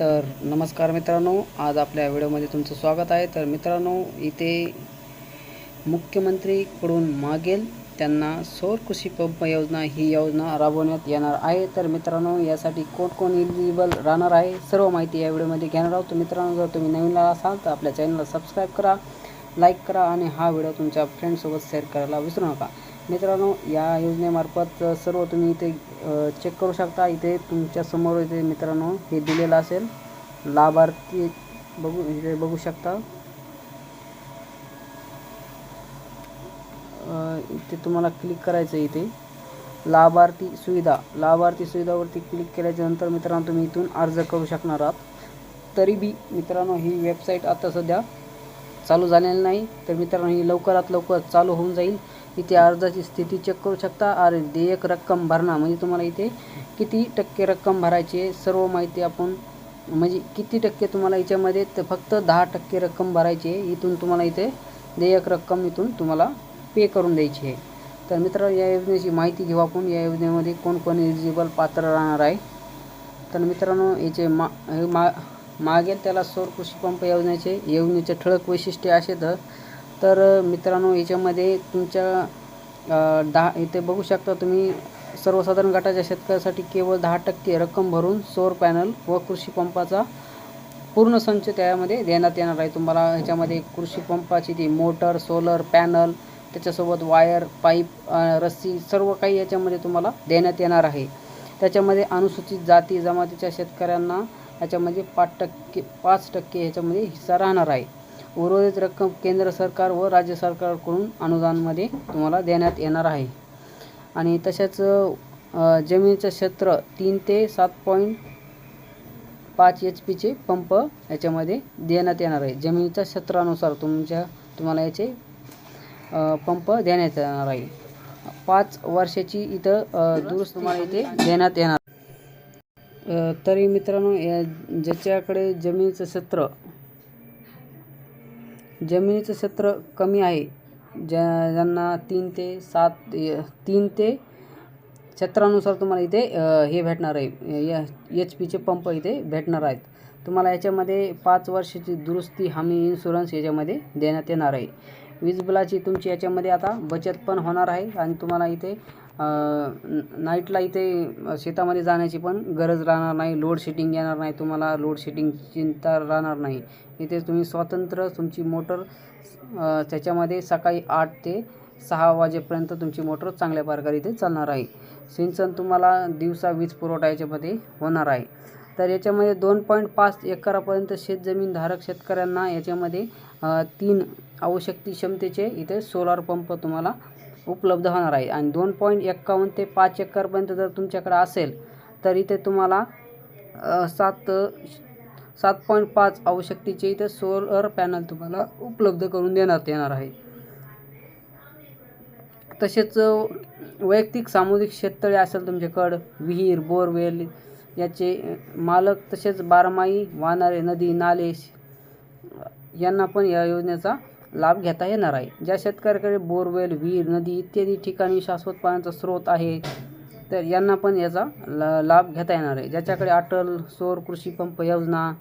तर नमस्कार मित्रांनो आज आपल्या व्हिडिओमध्ये तुमचं स्वागत आहे. तर मित्रांनो इथे मुख्यमंत्रीकडून मागेल त्यांना सौर कृषी पंप योजना. ही योजना राबवण्यात येणार आहे. तर मित्रांनो यासाठी कोण कोण इलिजिबल राहणार आहे सर्व माहिती या व्हिडिओमध्ये घेणार आहोत. तर मित्रांनो जर तुम्ही नवीन असाल तर आपल्या चॅनलला सबस्क्राईब करा लाईक करा आणि हा व्हिडिओ तुमच्या फ्रेंडसोबत शेअर करायला विसरू नका. मित्रांनो या योजनेमार्फत सर्व तुम्ही इथे चेक करू शकता. इथे तुमच्यासमोर इथे मित्रांनो हे दिलेलं असेल. लाभार्थी बघू इथे बघू शकता. इथे तुम्हाला क्लिक करायचं आहे इथे. लाभार्थी सुविधा. लाभार्थी सुविधावरती क्लिक केल्याच्यानंतर मित्रांनो तुम्ही इथून अर्ज करू शकणार आहात. तरी बी मित्रांनो ही वेबसाईट आता सध्या चालू झालेलं नाही. तर मित्रांनो ही लवकरात लवकर चालू होऊन जाईल. इथे अर्जाची स्थिती चेक करू शकता. आणि देयक रक्कम भरणा म्हणजे तुम्हाला इथे किती टक्के रक्कम भरायची आहे सर्व माहिती आपण म्हणजे किती टक्के तुम्हाला याच्यामध्ये तर फक्त दहा टक्के रक्कम भरायची आहे. इथून तुम्हाला इथे देयक रक्कम इथून तुम्हाला पे करून द्यायची आहे. तर मित्रांनो या योजनेची माहिती घेऊ आपण. या योजनेमध्ये कोण कोण एलिजिबल पात्र राहणार आहे? तर मित्रांनो याचे मा मा मागेल त्याला सौर कृषीपंप योजनेचे योजनेचे ठळक वैशिष्ट्ये असे तर तर मित्रांनो याच्यामध्ये तुमच्या दहा इथे बघू शकता तुम्ही सर्वसाधारण गटाच्या शेतकऱ्यासाठी केवळ दहा टक्के रक्कम भरून सौर पॅनल व कृषी पंपाचा पूर्ण संच त्यामध्ये देण्यात येणार आहे. तुम्हाला ह्याच्यामध्ये कृषी पंपाची ती मोटर सोलर पॅनल त्याच्यासोबत वायर पाईप रस्सी सर्व काही याच्यामध्ये तुम्हाला देण्यात येणार आहे. त्याच्यामध्ये अनुसूचित जाती जमातीच्या शेतकऱ्यांना याच्यामध्ये पाच टक्के पाच टक्के ह्याच्यामध्ये हिस्सा राहणार आहे. उर्वरित रक्कम केंद्र सरकार व राज्य सरकारकडून अनुदानमध्ये तुम्हाला देण्यात येणार आहे. आणि तसेच जमिनीचं क्षेत्र तीन ते सात पॉईंट पाच एच पीचे पंप याच्यामध्ये देण्यात येणार आहे. जमिनीच्या क्षेत्रानुसार तुमच्या तुम्हाला याचे पंप देण्यात येणार आहे. पाच वर्षाची इथं दुरुस्त तुम्हाला इथे देण्यात येणार तरी मित्रांनो या ज्याच्याकडे जमिनीचं क्षेत्र जमिनीचं क्षेत्र कमी आहे ज्या ज्यांना तीन ते सात य- तीन ते क्षेत्रानुसार तुम्हाला इथे हे भेटणार आहे. एच पीचे पंप इथे भेटणार आहेत. तुम्हाला याच्यामध्ये पाच वर्षाची दुरुस्ती हमी इन्शुरन्स याच्यामध्ये देण्यात येणार आहे. वीज बिलाची तुमची याच्यामध्ये आता बचत पण होणार आहे आणि तुम्हाला इथे नाईटला इथे शेतामध्ये जाण्याची पण गरज राहणार नाही लोड शेडिंग येणार नाही तुम्हाला लोड शेडिंग चिंता राहणार नाही. इथे तुम्ही स्वतंत्र तुमची मोटर त्याच्यामध्ये सकाळी आठ ते सहा वाजेपर्यंत तुमची मोटर चांगल्या प्रकारे इथे चालणार आहे. सिंचन तुम्हाला दिवसा वीज पुरवठा याच्यामध्ये होणार आहे. तर याच्यामध्ये दोन पॉईंट पाच एकरापर्यंत शेतजमीन धारक शेतकऱ्यांना याच्यामध्ये तीन आवश्यकती क्षमतेचे इथे सोलार पंप तुम्हाला उपलब्ध होणार आहे. आणि दोन पॉईंट एक्कावन्न ते पाच एकरपर्यंत जर तुमच्याकडे असेल तर इथे तुम्हाला सात सात पॉईंट पाच आवश्यकतेचे इथे सोलर पॅनल तुम्हाला उपलब्ध करून देण्यात येणार आहे. तसेच वैयक्तिक सामुदायिक शेततळे असेल तुमच्याकडं विहीर बोरवेल याचे मालक तसेच बारमाही वाहणारे नदी नाले यांना पण या योजनेचा लाभ घेता येणार आहे. ज्या शेतकऱ्याकडे बोरवेल विहीर नदी इत्यादी ठिकाणी शाश्वत पाण्याचा स्रोत आहे तर यांना पण याचा ला लाभ घेता येणार आहे. ज्याच्याकडे अटल सौर कृषी पंप योजना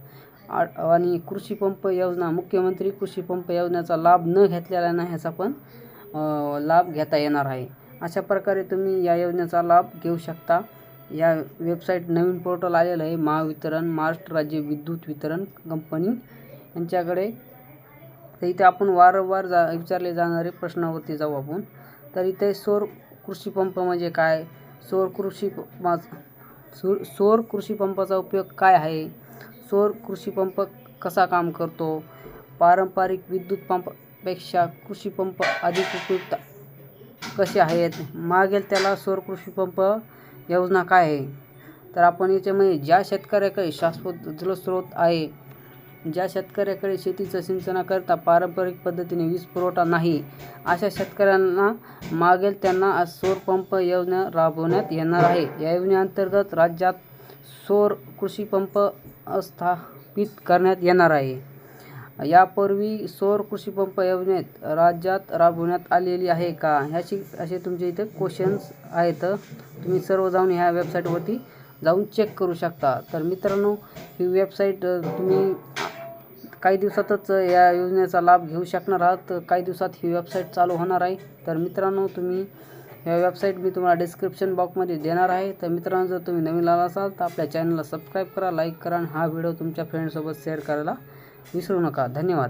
आ- आणि कृषी पंप योजना मुख्यमंत्री कृषी पंप योजनेचा लाभ न घेतलेल्यांना ह्याचा पण लाभ घेता येणार आहे. अशा प्रकारे तुम्ही या योजनेचा लाभ घेऊ शकता. या वेबसाईट नवीन पोर्टल आलेलं आहे महावितरण महाराष्ट्र राज्य विद्युत वितरण कंपनी. यांच्याकडे तर इथे आपण वारंवार जा विचारले जाणारे प्रश्नावरती जाऊ आपण. तर इथे सौर कृषीपंप म्हणजे काय? सौर कृषी प- सौर सौर कृषीपंपाचा उपयोग काय आहे? सौर कृषीपंप कसा काम करतो? पारंपरिक विद्युत पंपापेक्षा कृषीपंप अधिक उपयुक्त कसे आहेत? मागेल त्याला सौर कृषीपंप योजना काय आहे? तर आपण याच्यामध्ये ज्या शेतकऱ्याकडे शाश्वत जलस्रोत आहे ज्या शेतकऱ्याकडे शेतीचं सिंचनाकरता पारंपरिक पद्धतीने वीज पुरवठा नाही अशा शेतकऱ्यांना मागेल त्यांना आज सौर पंप योजना राबवण्यात येणार आहे. या योजनेअंतर्गत राज्यात सौर कृषी पंप स्थापित करण्यात येणार आहे. यापूर्वी सौर कृषी पंप योजनेत राज्यात राबवण्यात आलेली आहे का? ह्याची असे तुमचे इथे क्वेश्चन्स आहेत. तुम्ही सर्व जाऊन ह्या वेबसाईटवरती जाऊन चेक करू शकता. तर मित्रांनो ही वेबसाईट तुम्ही काही दिवसातच या योजनेचा लाभ घेऊ शकणार आहात. काही दिवसात ही वेबसाईट चालू होणार आहे. तर मित्रांनो तुम्ही ह्या वेबसाईट मी तुम्हाला डिस्क्रिप्शन बॉक्समध्ये देणार आहे. तर मित्रांनो जर तुम्ही नवीन आला असाल तर आपल्या चॅनलला सबस्क्राईब करा लाईक करा आणि हा व्हिडिओ तुमच्या फ्रेंडसोबत शेअर करायला विसरू नका. धन्यवाद.